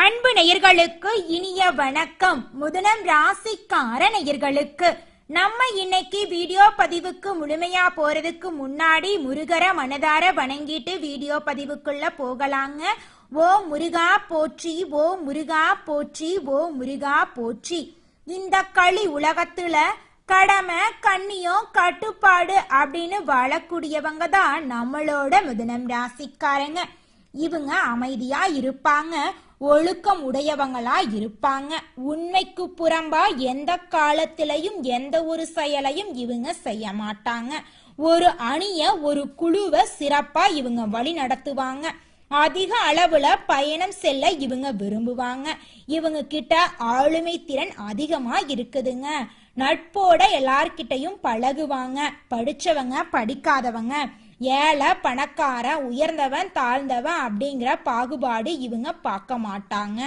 அன்பு நேயர்களுக்கு இனிய வணக்கம். முதலம் ராசிக்கார நேயர்களுக்கு நம்ம இன்னைக்கு வீடியோ பதிவுக்கு முழுமையா போறதுக்கு முன்னாடி முருகர மனதார வணங்கிட்டு வீடியோ பதிவுக்குள்ள போகலாங்க. ஓ முருகா போற்றி ஓ முருகா போற்றி ஓ முருகா போற்றி. இந்த களி உலகத்துல கடமை கண்ணியம் கட்டுப்பாடு அப்படின்னு வாழக்கூடியவங்க தான் நம்மளோட மிதுனம் ராசிக்காரங்க. இவங்க அமைதியா இருப்பாங்க. ஒழுக்கம் உடையவங்களா இருப்பாங்க. உண்மைக்கு புறம்பா எந்த காலத்திலையும் எந்த ஒரு செயலையும் இவங்க செய்ய மாட்டாங்க ஒரு அணிய ஒரு குழுவை சிறப்பா இவங்க வழி நடத்துவாங்க அதிக அளவுல பயணம் செல்ல இவங்க விரும்புவாங்க. இவங்க கிட்ட ஆளுமை திறன் அதிகமா இருக்குதுங்க. நட்போட எல்லார்கிட்டையும் பழகுவாங்க. படிச்சவங்க படிக்காதவங்க ஏழை பணக்காரன் உயர்ந்தவன் தாழ்ந்தவன் அப்படிங்கிற பாகுபாடு இவங்க பார்க்க மாட்டாங்க.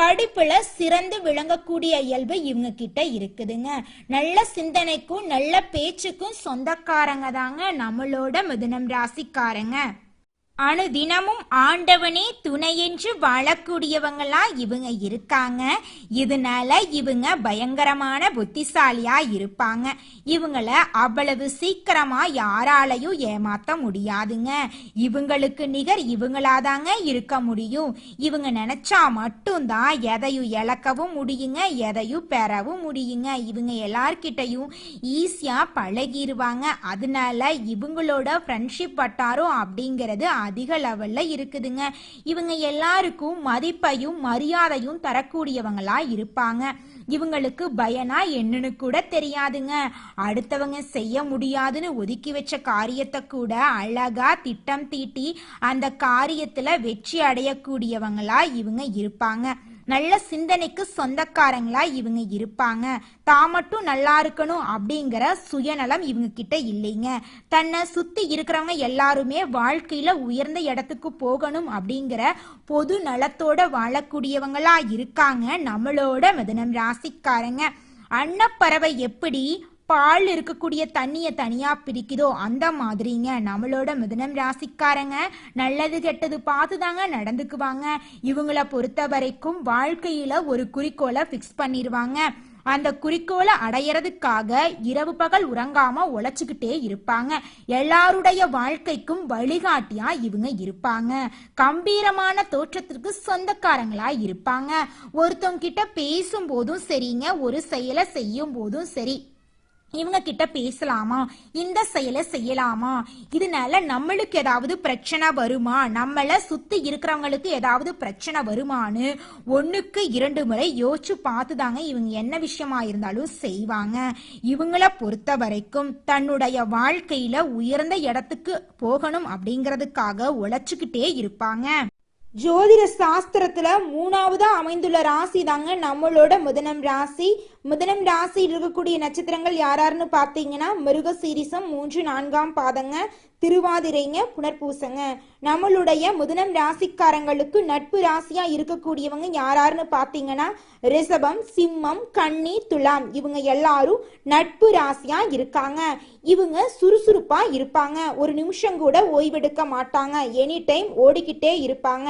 படிப்புல சிறந்து விளங்கக்கூடிய இயல்பு இவங்க கிட்ட இருக்குதுங்க. நல்ல சிந்தனைக்கும் நல்ல பேச்சுக்கும் சொந்தக்காரங்க தாங்க நம்மளோட மிதுனம் ராசிக்காரங்க. அனுதினமும் ஆண்டவனே துணையென்று வாழக்கூடியவங்களா இவங்க இருக்காங்க. இதனால இவங்க பயங்கரமான புத்திசாலியா இருப்பாங்க. இவங்கள அவ்வளவு சீக்கிரமா யாராலையும் ஏமாத்த முடியாதுங்க. இவங்களுக்கு நிகர் இவங்களாதாங்க இருக்க முடியும். இவங்க நினைச்சா மட்டும்தான் எதையும் இழக்கவும் முடியுங்க எதையும் பெறவும் முடியுங்க. இவங்க எல்லார்கிட்டையும் ஈஸியா பழகிடுவாங்க அதனால இவங்களோட ஃப்ரெண்ட்ஷிப் வட்டாரம் அப்படிங்கிறது அதிக லெவல்ல இருக்குதுங்க. இவங்க எல்லாருக்கும் மதிப்பையும் மரியாதையும் தரக்கூடியவங்களா இருப்பாங்க. இவங்களுக்கு பயனா என்னன்னு கூட தெரியாதுங்க. அடுத்தவங்க செய்ய முடியாதுன்னு ஒதுக்கி வச்ச காரியத்தை கூட அழகா திட்டம் தீட்டி அந்த காரியத்துல வெற்றி அடையக்கூடியவங்களா இவங்க இருப்பாங்க. நல்ல சிந்தனைக்கு சொந்தக்காரங்களா இவங்க இருப்பாங்க. தான் மட்டும் நல்லா இருக்கணும் அப்படிங்கிற சுயநலம் இவங்க கிட்ட இல்லைங்க. தன்னை சுத்தி இருக்கிறவங்க எல்லாருமே வாழ்க்கையில உயர்ந்த இடத்துக்கு போகணும் அப்படிங்கிற பொது நலத்தோட வாழக்கூடியவங்களா இருக்காங்க நம்மளோட மிதனம் ராசிக்காரங்க. அன்னப்பறவை எப்படி பால் இருக்கக்கூடிய தண்ணியை தனியா பிரிக்குதோ அந்த மாதிரிங்க. நம்மளோட மிதனம் ராசிக்காரங்க நல்லது கெட்டது பார்த்து தாங்க நடந்துக்குவாங்க. இவங்கள பொறுத்த வரைக்கும் வாழ்க்கையில ஒரு குறிக்கோளை ஃபிக்ஸ் பண்ணிடுவாங்க அந்த குறிக்கோளை அடையிறதுக்காக இரவு பகல் உறங்காம உழைச்சுக்கிட்டே இருப்பாங்க. எல்லாருடைய வாழ்க்கைக்கும் வழிகாட்டியா இவங்க இருப்பாங்க. கம்பீரமான தோற்றத்திற்கு சொந்தக்காரங்களா இருப்பாங்க. ஒருத்தவங்க கிட்ட பேசும் போதும் சரிங்க ஒரு செயலை செய்யும் போதும் சரி. இவங்க கிட்ட பேசலாமா? இந்த செயலை செய்யலாமா? இதனால நம்மளுக்கு ஏதாவது பிரச்சனை வருமா? நம்மள சுத்தி இருக்கிறவங்களுக்கு ஏதாவது பிரச்சனை வருமான்னு ஒண்ணுக்கு இரண்டு முறை யோசிச்சு பார்த்துதாங்க இவங்க என்ன விஷயமா இருந்தாலும் செய்வாங்க. இவங்கள பொறுத்த வரைக்கும் தன்னுடைய வாழ்க்கையில உயர்ந்த இடத்துக்கு போகணும் அப்படிங்கிறதுக்காக உழைச்சுக்கிட்டே இருப்பாங்க. ஜோதிட சாஸ்திரத்துல மூணாவதா அமைந்துள்ள ராசி தாங்க நம்மளோட முதனம் ராசி. முதனம் ராசியில் இருக்கக்கூடிய நட்சத்திரங்கள் யாராருன்னு பார்த்தீங்கன்னா மிருக சீரிசம் மூன்று நான்காம் பாதங்க திருவாதிரைங்க புனர்பூசங்க. நம்மளுடைய முதனம் ராசிக்காரங்களுக்கு நட்பு ராசியா இருக்கக்கூடியவங்க யாராருன்னு பார்த்தீங்கன்னா ரிஷபம் சிம்மம் கன்னி துலாம். இவங்க எல்லாரும் நட்பு ராசியா இருக்காங்க. இவங்க சுறுசுறுப்பா இருப்பாங்க. ஒரு நிமிஷம் கூட ஓய்வெடுக்க மாட்டாங்க. எனி டைம் ஓடிக்கிட்டே இருப்பாங்க.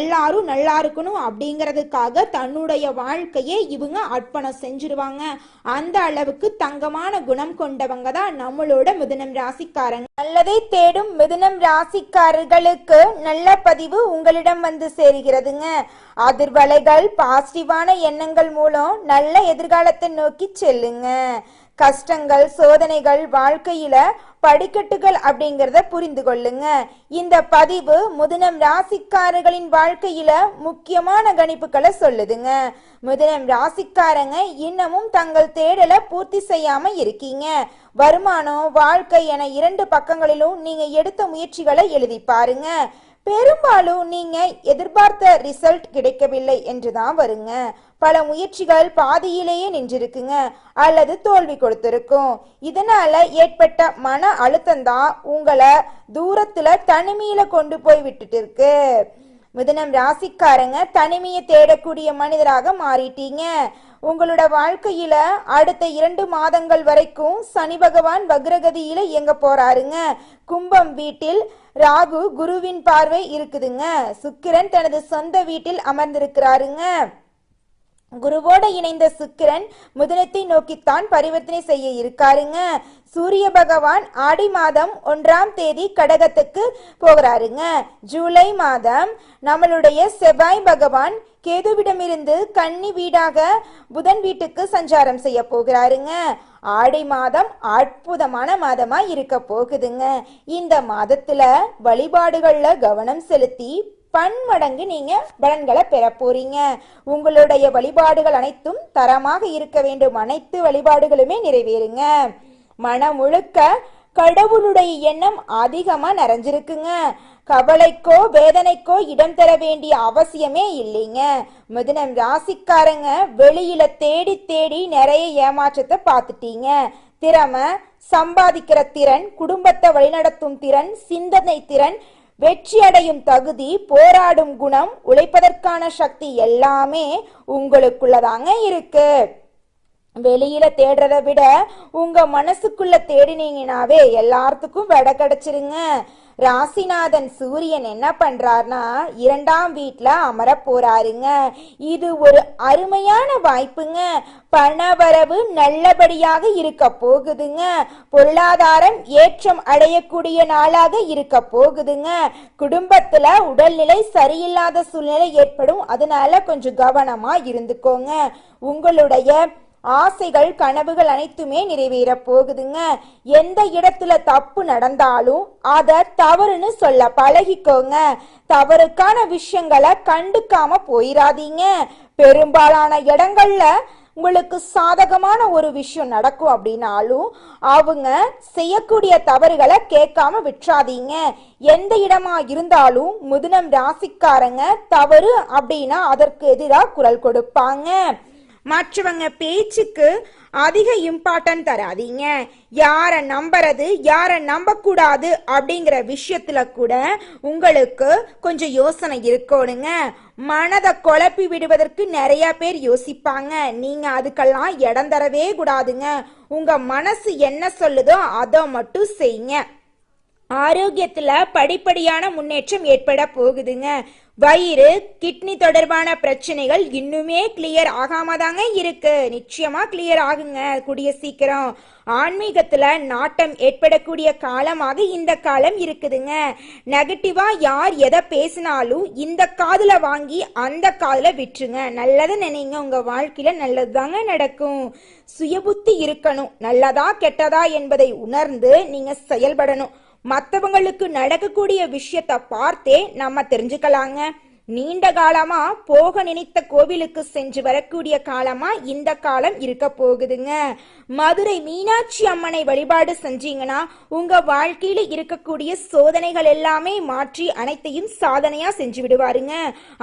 எல்லாரும் நல்லா இருக்கணும் அப்படிங்கிறதுக்காக தன்னுடைய வாழ்க்கையே இவங்க அர்ப்பணம் செஞ்சிருவாங்க அந்த அளவுக்கு தங்கமான குணம் கொண்டவங்க தான் நம்மளோட மிதுனம் ராசிக்காரங்க நல்லதை தேடும் மிதுனம் ராசிக்காரர்களுக்கு நல்ல பதிவு உங்களிடம் வந்து சேருகிறதுங்க. அதிர்வலைகள் பாசிட்டிவான எண்ணங்கள் மூலம் நல்ல எதிர்காலத்தை நோக்கி செல்லுங்க. கஷ்டங்கள் சோதனைகள் வாழ்க்கையில படிக்கட்டுகள் அப்படிங்கிறத புரிந்து கொள்ளுங்க. இந்த பதிவு முதினம் ராசிக்காரர்களின் வாழ்க்கையில முக்கியமான கணிப்புகளை சொல்லுதுங்க. முதினம் ராசிக்காரங்க இன்னமும் தங்கள் தேடலை பூர்த்தி செய்யாம இருக்கீங்க. வருமானம் வாழ்க்கை என இரண்டு பக்கங்களிலும் நீங்க எடுத்த முயற்சிகளை எழுதி பாருங்க. பெரும்பாலும் நீங்க எதிர்பார்த்த ரிசல்ட் கிடைக்கவில்லை என்றுதான் வருங்க. பல முயற்சிகள் பாதியிலேயே நின்றிருக்குங்க. அல்லது தோல்வி கொடுத்திருக்கும். இதனால ஏற்பட்ட மன அழுத்தம் தான் உங்களை தூரத்துல தனிமையில கொண்டு போய் விட்டுட்டு இருக்கு மிதனம் ராசிக்காரங்க தனிமையை தேடக்கூடிய மனிதராக மாறிட்டீங்க. உங்களோட வாழ்க்கையில அடுத்த இரண்டு மாதங்கள் வரைக்கும் சனி பகவான் வக்ரகதியில இயங்க போறாருங்க. கும்பம் வீட்டில் ராகு குருவின் பார்வை இருக்குதுங்க. சுக்கிரன் தனது சொந்த வீட்டில் அமர்ந்திருக்கிறாருங்க. குருவோட இணைந்த சுக்கிரன் முதலத்தை நோக்கித்தான் பரிவர்த்தனை செய்ய இருக்காருங்க. சூரிய பகவான் ஆடி மாதம் ஒன்றாம் தேதி கடகத்துக்கு போகிறாருங்க. ஜூலை மாதம் நம்மளுடைய செவ்வாய் பகவான் கேதுவிடமிருந்து கன்னி வீடாக புதன் வீட்டுக்கு சஞ்சாரம் செய்ய போகிறாருங்க. ஆடை மாதம் அற்புதமான மாதமா இருக்க போகுதுங்க. இந்த மாதத்துல வழிபாடுகள்ல கவனம் செலுத்தி பன்மடங்கு நீங்க பலன்களை பெற போறீங்க. உங்களுடைய வழிபாடுகள் அனைத்தும் தரமாக இருக்க வேண்டும். அனைத்து வழிபாடுகளுமே நிறைவேறுங்க. மனம் முழுக்க கடவுளுடைய எண்ணம் அதிகமா நிறைஞ்சிருக்குங்க. கவலைக்கோ வேதனைக்கோ இடம் தர வேண்டிய அவசியமே இல்லைங்க. மிதுனம் ராசிக்காரங்க வெளியில தேடி தேடி நிறைய ஏமாற்றத்தை பார்த்துட்டீங்க. திறமை சம்பாதிக்கிற திறன் குடும்பத்தை வழிநடத்தும் திறன் சிந்தனை திறன் வெற்றி அடையும் தகுதி போராடும் குணம் உழைப்பதற்கான சக்தி எல்லாமே உங்களுக்குள்ளதாங்க இருக்கு. வெளியில தேடுறதை விட உங்க மனசுக்குள்ள தேடினீங்கனாவே எல்லாத்துக்கும் விட கிடைச்சிருங்க. ராசிநாதன் சூரியன் என்ன பண்றார்னா இரண்டாம் வீட்ல அமர போறாருங்க. இது ஒரு அருமையான வாய்ப்புங்க. பணவரவு நல்லபடியாக இருக்க போகுதுங்க. பொருளாதாரம் ஏற்றம் அடையக்கூடிய நாளாக இருக்க போகுதுங்க. குடும்பத்துல உடல்நிலை சரியில்லாத சூழ்நிலை ஏற்படும். அதனால கொஞ்சம் கவனமா இருந்துக்கோங்க. உங்களுடைய ஆசைகள் கனவுகள் அனைத்துமே நிறைவேற போகுதுங்க. எந்த இடத்துல தப்பு நடந்தாலும் அதை தவறுன்னு சொல்ல பழகிக்கோங்க. தவறுக்கான விஷயங்களை கண்டுக்காம போயிடாதீங்க பெரும்பாலான இடங்கள்ல உங்களுக்கு சாதகமான ஒரு விஷயம் நடக்கும் அப்படின்னாலும் அவங்க செய்யக்கூடிய தவறுகளை கேட்காம விட்டுறாதீங்க. எந்த இடமா இருந்தாலும் முதுனம் ராசிக்காரங்க தவறு அப்படின்னா அதற்கு எதிராக குரல் கொடுப்பாங்க. மற்றவங்க பேச்சுக்கு அதிக இம்பார்ட்டன்ட் தராதீங்க. யாரை நம்புறது யாரை நம்பக்கூடாது அப்படிங்கிற விஷயத்துல கூட உங்களுக்கு கொஞ்சம் யோசனை இருக்கணுங்க. மனதை குழப்பி விடுவதற்கு நிறைய பேர் யோசிப்பாங்க. நீங்க அதுக்கெல்லாம் இடம் தரவே கூடாதுங்க. உங்க மனசு என்ன சொல்லுதோ அதை மட்டும் செய்யுங்க. ஆரோக்கியத்துல படிப்படியான முன்னேற்றம் ஏற்பட போகுதுங்க. வயிறு கிட்னி தொடர்பான பிரச்சனைகள் இன்னுமே கிளியர் ஆகாம தாங்க இருக்கு. நிச்சயமா கிளியர் ஆகுங்க கூடிய சீக்கிரம். ஆன்மீகத்துல நாட்டம் ஏற்படக்கூடிய காலமாக இந்த காலம் இருக்குதுங்க. நெகட்டிவா யார் எதை பேசினாலும் இந்த காதுல வாங்கி அந்த காதுல விட்டுருங்க. நல்லதை நினைங்க உங்க வாழ்க்கையில நல்லதுதாங்க நடக்கும். சுயபுத்தி இருக்கணும். நல்லதா கெட்டதா என்பதை உணர்ந்து நீங்க செயல்படணும். மற்றவங்களுக்கு நடக்கக்கூடிய விஷயத்த பார்த்தே நம்ம தெரிஞ்சுக்கலாங்க. நீண்ட காலமா போக நினைத்த கோவிலுக்கு சென்று வரக்கூடிய காலமா இந்த காலம் இருக்க போகுதுங்க. மதுரை மீனாட்சி அம்மனை வழிபாடு செஞ்சீங்கன்னா உங்க வாழ்க்கையில இருக்கக்கூடிய சோதனைகள் எல்லாமே மாற்றி அனைத்தையும் சாதனையா செஞ்சு விடுவாருங்க.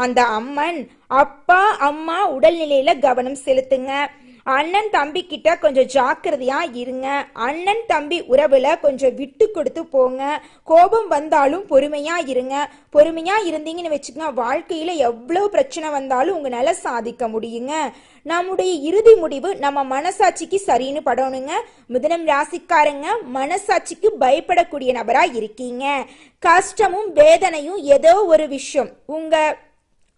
அந்த அம்மன் அப்பா அம்மா உடல்நிலையில கவனம் செலுத்துங்க. அண்ணன் தம்பி கிட்ட கொஞ்சம் ஜாக்கிரதையா இருங்க. அண்ணன் தம்பி உறவுல கொஞ்சம் விட்டு கொடுத்து போங்க. கோபம் வந்தாலும் பொறுமையா இருங்க. பொறுமையா இருந்தீங்கன்னு வச்சுக்கோங்க வாழ்க்கையில எவ்வளவு பிரச்சனை வந்தாலும் உங்களால சாதிக்க முடியுங்க. நம்முடைய இறுதி முடிவு நம்ம மனசாட்சிக்கு சரின்னு படணுங்க. மிதனம் ராசிக்காரங்க மனசாட்சிக்கு பயப்படக்கூடிய நபரா இருக்கீங்க. கஷ்டமும் வேதனையும் ஏதோ ஒரு விஷயம். உங்க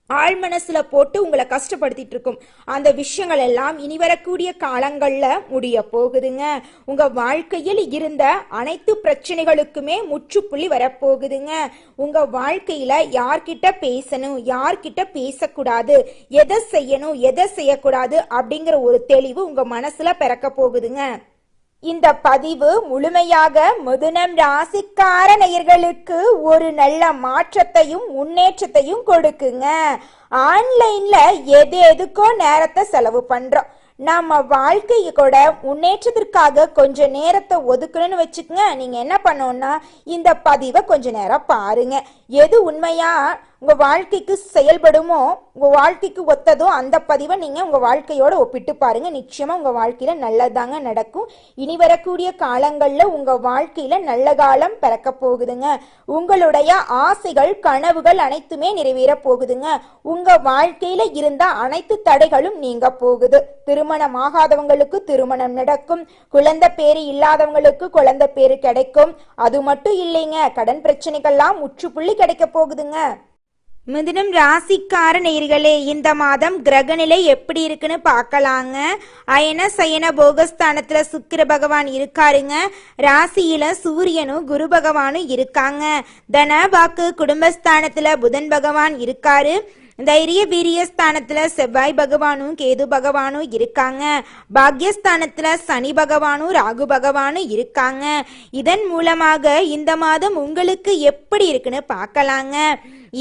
ஆழ்மனசுல போட்டு உங்களை கஷ்டப்படுத்திட்டு இருக்கும் அந்த விஷயங்கள் எல்லாம் இனி வரக்கூடிய காலங்கள்ல முடிய போகுதுங்க. உங்க வாழ்க்கையில் இருந்த அனைத்து பிரச்சனைகளுக்குமே முற்றுப்புள்ளி வரப்போகுதுங்க. உங்க வாழ்க்கையில யார்கிட்ட பேசணும் யார்கிட்ட பேசக்கூடாது எதை செய்யணும் எதை செய்யக்கூடாது அப்படிங்கிற ஒரு தெளிவு உங்க மனசுல பிறக்க போகுதுங்க. இந்த பதிவு முழுமையாக மிதுனம் ராசிக்கார நேயர்களுக்கு ஒரு நல்ல மாற்றத்தையும் முன்னேற்றத்தையும் கொடுக்குங்க. ஆன்லைன்ல எது எதுக்கோ நேரத்தை செலவு பண்றோம். நம்ம வாழ்க்கையை கூட முன்னேற்றத்திற்காக கொஞ்சம் நேரத்தை ஒதுக்கணும்னு வச்சுக்கோங்க. நீங்க என்ன பண்ணணும்னா இந்த பதிவை கொஞ்ச நேரம் பாருங்க. எது உண்மையா உங்க வாழ்க்கைக்கு செயல்படுமோ உங்க வாழ்க்கைக்கு ஒத்ததோ அந்த பதிவை நீங்க உங்க வாழ்க்கையோட ஒப்பிட்டு பாருங்க. நிச்சயமா உங்க வாழ்க்கையில நல்லதாங்க நடக்கும். இனி வரக்கூடிய காலங்கள்ல உங்க வாழ்க்கையில நல்ல காலம் பிறக்க போகுதுங்க. உங்களுடைய ஆசைகள் கனவுகள் அனைத்துமே நிறைவேற போகுதுங்க. உங்க வாழ்க்கையில இருந்த அனைத்து தடைகளும் நீங்க போகுது. திருமணம் ஆகாதவங்களுக்கு திருமணம் நடக்கும். குழந்தை பேரு இல்லாதவங்களுக்கு குழந்தை பேரு கிடைக்கும். அது மட்டும் இல்லைங்க. கடன் பிரச்சனைகள்லாம் முற்றுப்புள்ளி கிடைக்க போகுதுங்க. மிதுனம் ராசிக்கார நேர்களே இந்த மாதம் கிரகநிலை எப்படி இருக்குன்னு பார்க்கலாங்க. அயன சயன போகஸ்தானத்துல சுக்கிர பகவான் இருக்காருங்க. ராசியில சூரியனும் குரு பகவானும் இருக்காங்க. தன வாக்கு குடும்பஸ்தானத்துல புதன் பகவான் இருக்காரு. தைரிய வீரியஸ்தானத்துல செவ்வாய் பகவானும் கேது பகவானும் இருக்காங்க. பாக்யஸ்தானத்துல சனி பகவானும் ராகு பகவானும் இருக்காங்க. இதன் மூலமாக இந்த மாதம் உங்களுக்கு எப்படி இருக்குன்னு பார்க்கலாங்க.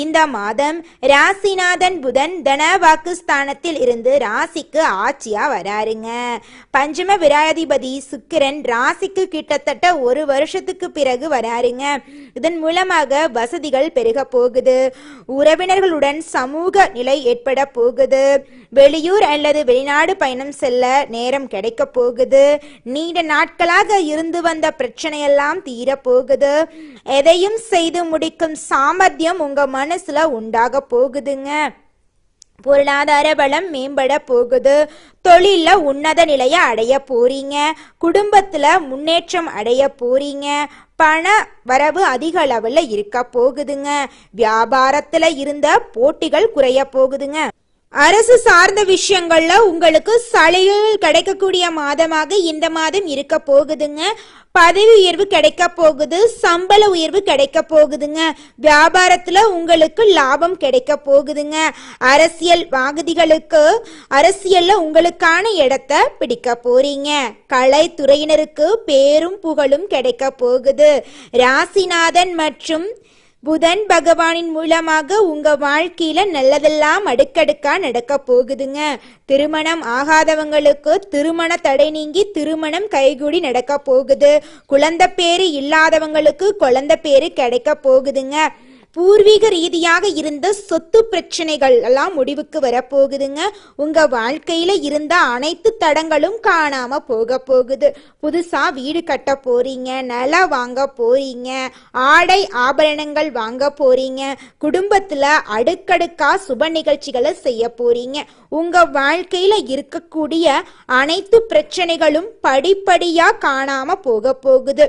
இந்த மாதம் ராசிநாதன் புதன் தனவாக்கு ஸ்தானத்தில் இருந்து ராசிக்கு ஆட்சியா வராருங்க. பஞ்சம விராயாதிபதி சுக்கிரன் ராசிக்கு கிட்டத்தட்ட ஒரு வருஷத்துக்கு பிறகு வராருங்க. இதன் மூலமாக வசதிகள் பெருக போகுது. உறவினர்களுடன் சமூக நிலை ஏற்பட போகுது. வெளியூர் அல்லது வெளிநாடு பயணம் செல்ல நேரம் கிடைக்க போகுது. நீண்ட நாட்களாக இருந்து வந்த பிரச்சனையெல்லாம் தீரப்போகுது. போகுது எதையும் செய்து முடிக்கும் சாமர்த்தியம் உங்க மனசுல உண்டாக போகுதுங்க. பொருளாதார பலம் மேம்பட போகுது. தொழிலில் உன்னத நிலையை அடைய போறீங்க. குடும்பத்துல முன்னேற்றம் அடைய போறீங்க. பண வரவு அதிக அளவுல இருக்க போகுதுங்க. வியாபாரத்துல இருந்த போட்டிகள் குறைய போகுதுங்க. அரசு சார்ந்த விஷயங்கள்ல உங்களுக்கு சலுகைகள் கிடைக்கக்கூடிய மாதமாக இந்த மாதம் இருக்க போகுதுங்க. பதவி உயர்வு கிடைக்க போகுது சம்பள உயர்வு கிடைக்க போகுதுங்க. வியாபாரத்துல உங்களுக்கு லாபம் கிடைக்க போகுதுங்க. அரசியல் வாகதிகளுக்கு அரசியல்ல உங்களுக்கான இடத்த பிடிக்க போறீங்க. கலைத்துறையினருக்கு பேரும் புகழும் கிடைக்க போகுது. ராசிநாதன் மற்றும் புதன் பகவானின் மூலமாக உங்க வாழ்க்கையில நல்லதெல்லாம் அடுக்கடுக்கா நடக்க போகுதுங்க. திருமணம் ஆகாதவங்களுக்கு திருமண தடை நீங்கி திருமணம் கைகூடி நடக்க போகுது. குழந்தை பேரு இல்லாதவங்களுக்கு குழந்தை பேரு கிடைக்க போகுதுங்க. பூர்வீக ரீதியாக இருந்த சொத்து பிரச்சனைகள் எல்லாம் முடிவுக்கு வரப்போகுதுங்க. உங்க வாழ்க்கையில இருந்த அனைத்து தடங்களும் காணாம போக போகுது. புதுசா வீடு கட்ட போறீங்க நிலம் வாங்க போறீங்க ஆடை ஆபரணங்கள் வாங்க போறீங்க குடும்பத்துல அடுக்கடுக்கா சுப நிகழ்ச்சிகளை செய்ய போறீங்க. உங்க வாழ்க்கையில இருக்கக்கூடிய அனைத்து பிரச்சனைகளும் படிப்படியா காணாம போக போகுது.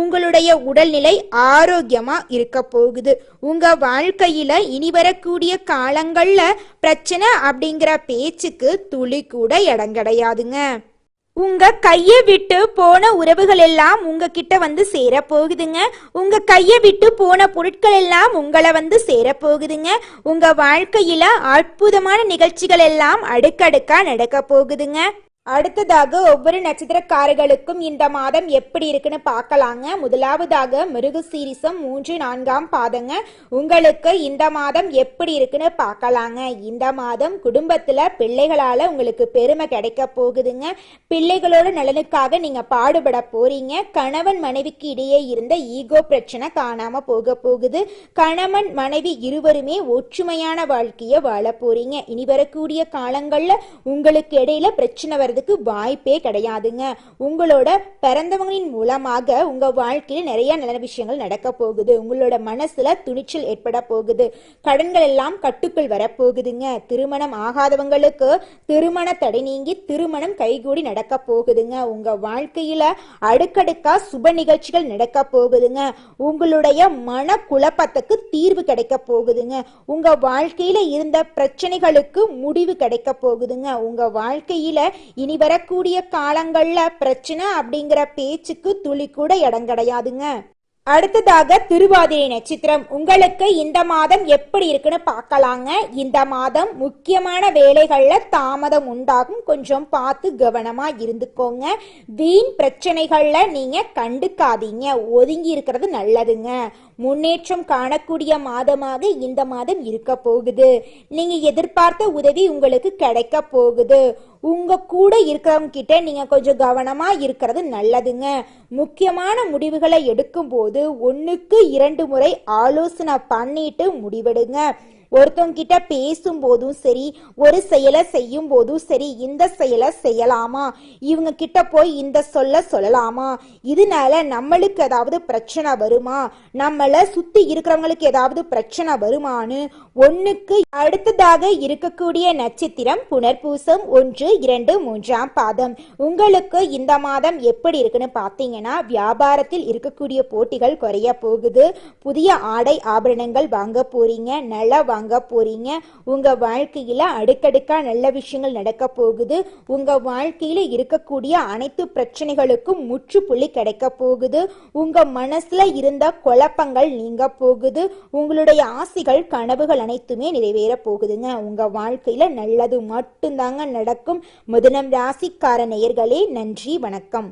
உங்களுடைய உடல்நிலை ஆரோக்கியமா இருக்க போகுது. உங்க வாழ்க்கையில இனி வரக்கூடிய காலங்கள்ல பிரச்சனை அப்படிங்கிற பேச்சுக்கு துளி கூட இடம் கிடையாதுங்க. உங்க கையை விட்டு போன உறவுகள் எல்லாம் உங்ககிட்ட வந்து சேர போகுதுங்க. உங்க கையை விட்டு போன பொருட்கள் எல்லாம் உங்களை வந்து சேர போகுதுங்க. உங்க வாழ்க்கையில அற்புதமான நிகழ்ச்சிகள் எல்லாம் அடுக்கடுக்கா நடக்க போகுதுங்க. அடுத்ததாக ஒவ்வொரு நட்சத்திரக்காரர்களுக்கும் இந்த மாதம் எப்படி இருக்குன்னு பார்க்கலாங்க. முதலாவதாக மிருக சீரிசம் மூன்று நான்காம் பாதங்க. உங்களுக்கு இந்த மாதம் எப்படி இருக்குன்னு பார்க்கலாங்க. இந்த மாதம் குடும்பத்தில் பிள்ளைகளால் உங்களுக்கு பெருமை கிடைக்க போகுதுங்க. பிள்ளைகளோட நலனுக்காக நீங்கள் பாடுபட போறீங்க. கணவன் மனைவிக்கு இடையே இருந்த ஈகோ பிரச்சனை காணாமல் போக போகுது. கணவன் மனைவி இருவருமே ஒற்றுமையான வாழ்க்கையை வாழ போறீங்க. இனி வரக்கூடிய காலங்களில் உங்களுக்கு இடையில பிரச்சனை வர்றதுக்கு வாய்ப்பே கிடையாதுங்க. உங்களோட பிறந்தவங்களின் மூலமாக உங்கள் வாழ்க்கையில நிறைய நல்ல விஷயங்கள் நடக்க போகுது. உங்களோட மனசுல துணிச்சல் ஏற்பட போகுது. கடன்கள் எல்லாம் கட்டுக்குள் வரப்போகுதுங்க. திருமணம் ஆகாதவங்களுக்கு திருமண தடை நீங்கி திருமணம் கைகூடி நடக்க போகுதுங்க. உங்க வாழ்க்கையில அடுக்கடுக்கா சுப நிகழ்ச்சிகள் நடக்க போகுதுங்க. உங்களுடைய மன குழப்பத்துக்கு தீர்வு கிடைக்க போகுதுங்க. உங்க வாழ்க்கையில இருந்த பிரச்சனைகளுக்கு முடிவு கிடைக்க போகுதுங்க. உங்க வாழ்க்கையில இனி வரக்கூடிய காலங்கள்ல பிரச்சனை அப்படிங்கிற பேச்சுக்கு துளி கூட இடம் கிடையாதுங்க. அடுத்ததாக திருவாதிரை நட்சத்திரம். உங்களுக்கு இந்த மாதம் எப்படி இருக்குன்னு பார்க்கலாங்க. இந்த மாதம் முக்கியமான வேலைகள்ல தாமதம் உண்டாகும். கொஞ்சம் பார்த்து கவனமா இருந்துக்கோங்க. வீண் பிரச்சனைகள்ல நீங்க கண்டுக்காதீங்க. ஒதுங்கி இருக்கிறது நல்லதுங்க. முன்னேற்றம் காணக்கூடிய மாதமாக இந்த மாதம் இருக்க போகுது. நீங்க எதிர்பார்த்த உதவி உங்களுக்கு கிடைக்க போகுது. உங்க கூட இருக்கிறவங்க கிட்ட நீங்க கொஞ்சம் கவனமா இருக்கிறது நல்லதுங்க. முக்கியமான முடிவுகளை எடுக்கும்போது ஒன்றுக்கு இரண்டு முறை ஆலோசனை பண்ணிட்டு முடிவெடுங்க. ஒருத்தவங்க கிட்ட பேசும்போதும் சரி ஒரு செயலை செய்யும் போதும் சரி இந்த செயலை செய்யலாமா? இவங்க கிட்ட போய் இந்த சொல்ல சொல்லலாமா? இதனால நம்மளுக்கு ஏதாவது பிரச்சனை வருமா? நம்மள சுத்தி இருக்கிறவங்களுக்கு ஏதாவது பிரச்சனை வருமான்னு ஒன்னுக்கு அடுத்ததாக இருக்கக்கூடிய நட்சத்திரம் புனர்பூசம் ஒன்று இரண்டு மூன்றாம் பாதம். உங்களுக்கு இந்த மாதம் எப்படி இருக்குன்னு பார்த்தீங்கன்னா வியாபாரத்தில் இருக்கக்கூடிய போட்டிகள் குறைய போகுது. புதிய ஆடை ஆபரணங்கள் வாங்க போறீங்க. நல்ல வாங்க போறீங்க? உங்க வாழ்க்கையில அடுக்கடுக்கா நல்ல விஷயங்கள் நடக்க போகுது. உங்க வாழ்க்கையில இருக்கக்கூடிய அனைத்து பிரச்சனைகளுக்கும் முற்றுப்புள்ளி கிடைக்க போகுது. உங்க மனசுல இருந்த குழப்பங்கள் நீங்க போகுது. உங்களுடைய ஆசைகள் கனவுகள் அனைத்துமே நிறைவேற போகுதுங்க. உங்க வாழ்க்கையில நல்லது மட்டும்தாங்க நடக்கும். முதலம் ராசிக்கார நேயர்களே நன்றி வணக்கம்.